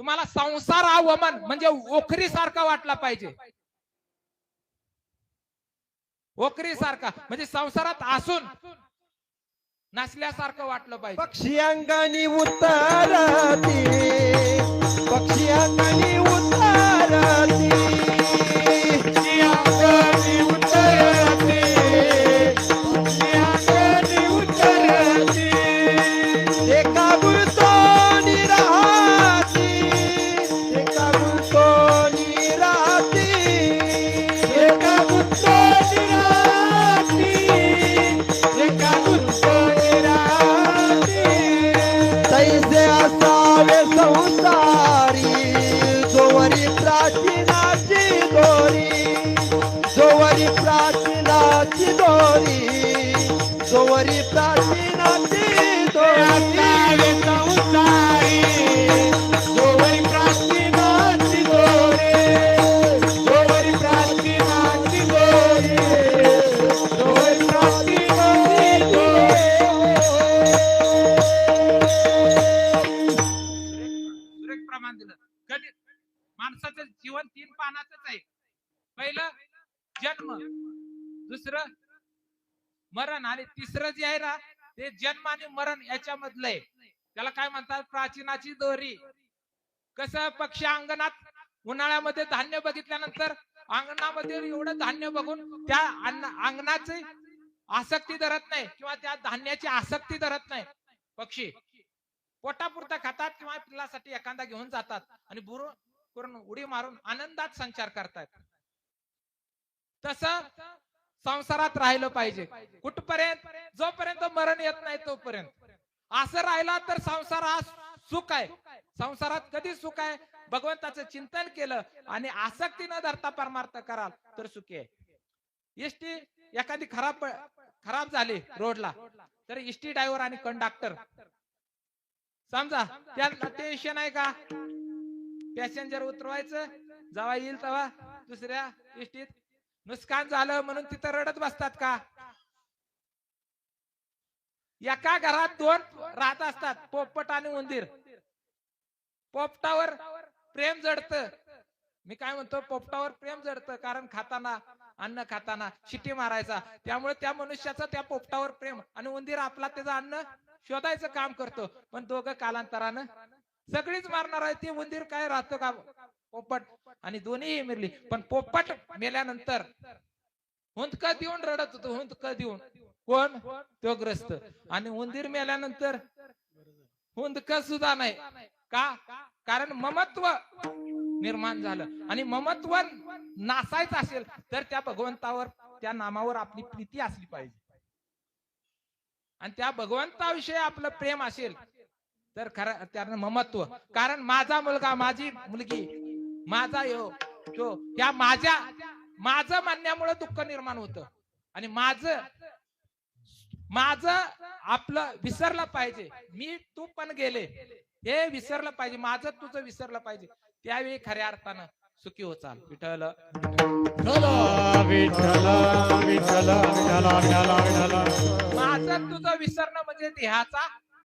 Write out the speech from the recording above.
तुम्हाला संसार हा वमन म्हणजे ओखरी सारखा वाटला पाहिजे. ओखरी सारखा म्हणजे संसारात असून नसल्यासारखं वाटलं पाहिजे. पक्षी अंगानी उतरती जोवरी प्राचीनाची दोरी जोवरी प्राचीनाची माणसाचं जीवन तीन पानाचंच आहे. पहिलं जन्म दुसरं मरण आणि तिसरं जे आहे ना ते जन्म आणि मरण याच्यामधलं आहे. त्याला काय म्हणतात? प्राचीनाची दोरी. कसं? पक्षी अंगणात उन्हाळ्यामध्ये धान्य बघितल्यानंतर अंगणामध्ये एवढं धान्य बघून त्या अंगणाचे आसक्ती धरत नाही किंवा त्या धान्याची आसक्ती धरत नाही. पक्षी पोटापुरता खातात किंवा पिल्लासाठी एखादा घेऊन जातात आणि करून उडी मारून आनंदात संचार करतात तस संसारात राहिलं पाहिजे. कुठपर्यंत? जोपर्यंत मरण येत नाही तोपर्यंत. असं राहिला तर संसार हा सुख आहे. संसारात कधी सुख आहे? भगवंताचं चिंतन केलं आणि आसक्ती न धरता परमार्थ कराल तर सुखी आहे. एसटी एखादी खराब खराब झाली रोडला तर एसटी ड्रायव्हर आणि कंडक्टर. समजा त्यांना टेन्शन आहे का? पॅसेंजर उतरवायचं. जेव्हा येईल तेव्हा दुसऱ्या इष्टीत नुकसान झालं म्हणून तिथं रडत बसतात का? एका घरात दोन राहत असतात पोपट आणि उंदीर. पोपटावर प्रेम जडत. मी काय म्हणतो पोपटावर प्रेम जडत कारण खाताना अन्न खाताना शिटी मारायचा. त्यामुळे त्या मनुष्याचं त्या पोपटावर प्रेम आणि उंदीर आपला त्याचं अन्न शोधायचं काम करतो. पण दोघं कालांतरानं सगळीच मारणार आहे ते उंदीर काय राहतो का? पोपट आणि दोन्ही मिरली. पण पोपट मेल्यानंतर हुंदक देऊन रडत होतो? हुंदक देऊन? कोण? तो ग्रस्त. आणि उंदीर मेल्यानंतर हुंदक सुद्धा नाही. का? कारण ममत्व निर्माण झालं. आणि ममत्व नासायचं असेल तर त्या भगवंतावर त्या नामावर आपली प्रीती असली पाहिजे. आणि त्या भगवंताविषयी आपलं प्रेम असेल तर खरं त्यानं ममत्व. कारण माझा मुलगा माझी मुलगी माझा यो तो या माझ्या माझं म्हणण्यामुळे दुःख निर्माण होतं. आणि माझं माझं आपलं विसरलं पाहिजे. मी तू पण गेले. हे विसरलं पाहिजे. माझं तुझं विसरलं पाहिजे. त्यावेळी खऱ्या अर्थानं सुखी हो चाल. विठ्ठला. माझं तुझं विसरणं म्हणजे देहाचा